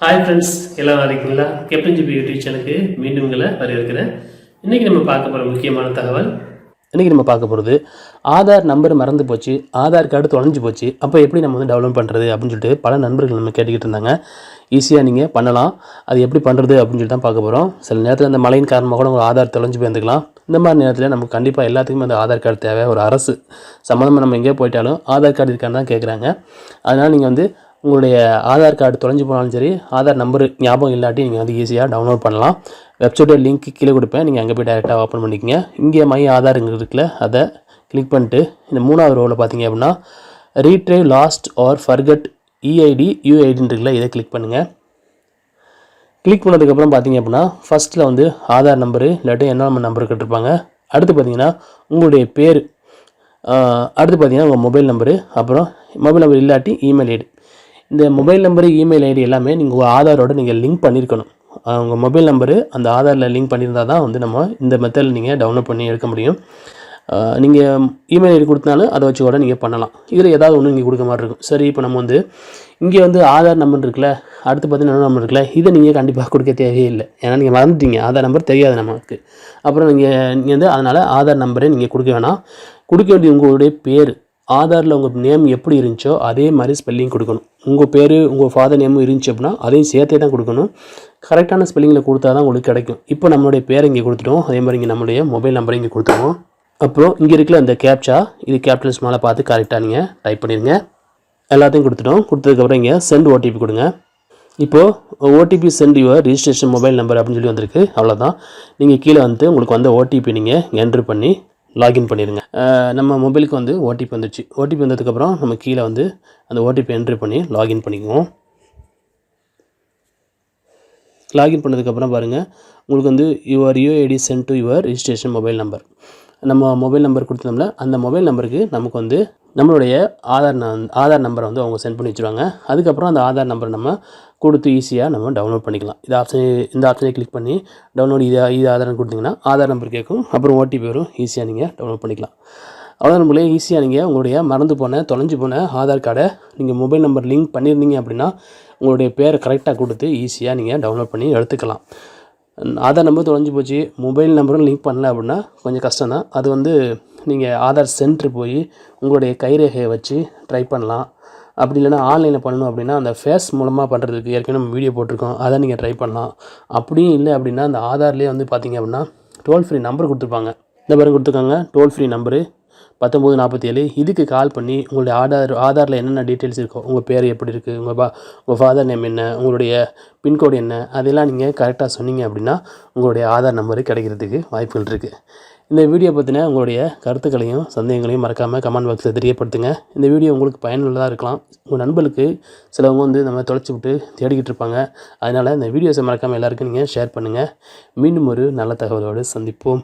Hi friends எல்லாம் இருக்கீங்களா captain GB YouTube சேனலுக்கு மீண்டும் உங்களை வரவேற்கிறேன். இன்றைக்கி நம்ம பார்க்க போகிற முக்கியமான தகவல் இன்றைக்கி நம்ம பார்க்க போகிறது ஆதார் நம்பர் மறந்து போச்சு ஆதார் கார்டு தொலைஞ்சு போச்சு அப்போ எப்படி நம்ம வந்து டெவலப் பண்ணுறது அப்படின்னு சொல்லிட்டு பல நண்பர்கள் நம்ம கேட்டுக்கிட்டு இருந்தாங்க. ஈஸியாக நீங்கள் பண்ணலாம். அது எப்படி பண்ணுறது அப்படின்னு சொல்லிட்டு தான் பார்க்க போகிறோம் சில நேரத்தில் அந்த மழையின் காரணமாக கூட உங்கள் ஆதார் தொலைஞ்சு போயிருந்துக்கலாம். இந்த மாதிரி நேரத்தில் நமக்கு கண்டிப்பாக எல்லாத்துக்குமே அந்த ஆதார் கார்டு தேவை. ஒரு அரசு சம்மந்தமாக நம்ம எங்கேயோ போயிட்டாலும் ஆதார் கார்டு இருக்கான்னு தான் கேட்குறாங்க அதனால் நீங்கள் வந்து உங்களுடைய ஆதார் கார்டு தொலைஞ்சு போனாலும் சரி ஆதார் நம்பர் ஞாபகம் இல்லாட்டி நீங்கள் வந்து ஈஸியாக டவுன்லோட் பண்ணலாம். வெப்சைட்டோட லிங்க் கீழே கொடுப்பேன். நீங்கள் அங்கே போய் டேரெக்டாக ஓப்பன் பண்ணிக்கங்க. இங்கே மை ஆதாருங்க இருக்குல்ல அதை கிளிக் பண்ணிட்டு இந்த மூணாவது ரோவில் பார்த்தீங்க அப்படின்னா retrieve lost or forgot EID யூஐடின்னு இருக்குல்ல இதை கிளிக் பண்ணுங்கள் கிளிக் பண்ணதுக்கப்புறம் பார்த்தீங்க அப்படின்னா ஃபஸ்ட்டில் வந்து ஆதார் நம்பரு இல்லாட்டி என்ரோல்மெண்ட் நம்பர் கேட்டிருப்பாங்க. அடுத்து பார்த்தீங்கன்னா உங்களுடைய பேர் அடுத்து பார்த்தீங்கன்னா உங்கள் மொபைல் நம்பரு அப்புறம் மொபைல் நம்பர் இல்லாட்டி இமெயில் ஐடி இந்த மொபைல் நம்பரு இமெயில் ஐடி எல்லாமே நீங்கள் உங்கள் ஆதாரோட நீங்கள் லிங்க் பண்ணியிருக்கணும் உங்கள் மொபைல் நம்பரு அந்த ஆதாரில் லிங்க் பண்ணியிருந்தால் தான் வந்து நம்ம இந்த மெத்தடில் நீங்கள் டவுன்லோட் பண்ணி எடுக்க முடியும். நீங்கள் இமெயில் ஐடி கொடுத்தனாலும் அதை வச்சு கூட நீங்கள் பண்ணலாம். இதில் ஏதாவது ஒன்று நீங்கள் கொடுக்க மாதிரி இருக்கும். சரி இப்போ நம்ம வந்து இங்கே வந்து ஆதார் நம்பர் இருக்குல்ல அடுத்து பார்த்தீங்கன்னா நம்பர் இருக்குல்ல இதை நீங்கள் கண்டிப்பாக கொடுக்க தேவையே இல்லை ஏன்னா நீங்கள் மறந்துட்டீங்க. ஆதார் நம்பர் தெரியாது நமக்கு. அப்புறம் நீங்கள் நீங்கள் வந்து அதனால் ஆதார் நம்பரை நீங்கள் கொடுக்க வேணாம். கொடுக்க வேண்டிய உங்களுடைய பேர் ஆதாரில் உங்கள் நேம் எப்படி இருந்துச்சோ அதே மாதிரி ஸ்பெல்லிங் கொடுக்கணும். உங்கள் பேர் உங்கள் ஃபாதர் நேமும் இருந்துச்சு அப்படின்னா அதையும் சேர்த்தே தான் கொடுக்கணும். கரெக்டான ஸ்பெல்லிங்கில் கொடுத்தா தான் உங்களுக்கு கிடைக்கும். இப்போ நம்மளுடைய பேர் இங்கே கொடுத்துட்டோம். அதே மாதிரி இங்கே நம்மளுடைய மொபைல் நம்பரை இங்கே கொடுத்துருவோம். அப்புறம் இங்கே இருக்கிற அந்த கேப்சா இது கேப்டன்ஸ் மேலே பார்த்து கரெக்டாக நீங்கள் டைப் பண்ணிடுங்க எல்லாத்தையும் கொடுத்துட்டோம். கொடுத்ததுக்கப்புறம் இங்கே சென்ட் ஓடிபி கொடுங்க. இப்போது OTP sent your registration mobile number அப்படின்னு சொல்லி வந்திருக்கு. அவ்வளோதான் நீங்கள் கீழே வந்து உங்களுக்கு வந்த ஓடிபி நீங்கள் என்ட்ரு பண்ணி லாகின் பண்ணிடுங்க நம்ம மொபைலுக்கு வந்து ஓடிபி வந்துடுச்சு ஓடிபி வந்ததுக்கப்புறம் நம்ம கீழே வந்து அந்த ஓடிபி என்ட்ரு பண்ணி லாகின் பண்ணிக்குவோம். லாகின் பண்ணதுக்கப்புறம் பாருங்கள் உங்களுக்கு வந்து your UID sent to your registration mobile number நம்ம மொபைல் நம்பர் கொடுத்தோம்ல அந்த மொபைல் நம்பருக்கு நமக்கு வந்து நம்மளுடைய ஆதார் ஆதார் நம்பரை வந்து அவங்க சென்ட் பண்ணி வச்சுருவாங்க. அதுக்கப்புறம் அந்த ஆதார் நம்பரை நம்ம கொடுத்து ஈஸியாக நம்ம டவுன்லோட் பண்ணிக்கலாம். இந்த ஆப்ஷன் இந்த ஆப்ஷனை கிளிக் பண்ணி டவுன்லோட் இது இது ஆதாரம் கொடுத்தீங்கன்னா ஆதார் நம்பர் கேட்கும் அப்புறம் ஓடிபி வரும் ஈஸியாக நீங்கள் டவுன்லோட் பண்ணிக்கலாம். ஆதார் நம்மளே ஈஸியாக நீங்கள் உங்களுடைய மறந்து போன தொலைஞ்சு போன ஆதார் கார்டை நீங்கள் மொபைல் நம்பர் லிங்க் பண்ணியிருந்தீங்க அப்படின்னா உங்களுடைய பேரை கரெக்டாக கொடுத்து ஈஸியாக நீங்கள் டவுன்லோட் பண்ணி எடுத்துக்கலாம். ஆதார் நம்பர் தொலைஞ்சு போச்சு. மொபைல் நம்பரும் லிங்க் பண்ணல அப்படின்னா கொஞ்சம் கஷ்டம் தான் அது வந்து நீங்கள் ஆதார் சென்டர் போய் உங்களுடைய கைரேகையை வச்சு ட்ரை பண்ணலாம். அப்படி இல்லைன்னா ஆன்லைனில் பண்ணணும் அப்படின்னா அந்த ஃபேஸ் மூலமாக பண்ணுறதுக்கு ஏற்கனவே நம்ம வீடியோ போட்டிருக்கோம். அதை நீங்கள் ட்ரை பண்ணலாம். அப்படியும் இல்லை அப்படின்னா அந்த ஆதார்லேயே வந்து பார்த்தீங்க அப்படின்னா டோல் ஃப்ரீ நம்பர் கொடுத்துருப்பாங்க. இந்த மாதிரி கொடுத்துருக்காங்க. டோல் ஃப்ரீ நம்பரு பத்தொம்போது நாற்பத்தி ஏழு இதுக்கு கால் பண்ணி உங்களுடைய ஆதார் ஆதாரில் என்னென்ன டீட்டெயில்ஸ் இருக்கோ உங்கள் பேர் எப்படி இருக்குது உங்கள் பா உங்கள் ஃபாதர் நேம் என்ன உங்களுடைய பின்கோடு என்ன அதெல்லாம் நீங்கள் கரெக்டாக சொன்னீங்க அப்படின்னா உங்களுடைய ஆதார் நம்பரு கிடைக்கிறதுக்கு வாய்ப்புகள் இருக்குது இந்த வீடியோ பற்றின உங்களுடைய கருத்துக்களையும் சந்தேகங்களையும் மறக்காமல் கமெண்ட் பாக்ஸில் தெரியப்படுத்துங்க. இந்த வீடியோ உங்களுக்கு பயனுள்ளதாக இருக்கலாம். உங்கள் நண்பர்களுக்கு சிலவங்க வந்து நம்ம தொலைச்சி விட்டு தேடிக்கிட்டு இருப்பாங்க. அதனால் இந்த வீடியோஸை மறக்காமல் எல்லாருக்கும் நீங்கள் ஷேர் பண்ணுங்கள் மீண்டும் ஒரு நல்ல தகவலோடு சந்திப்போம்.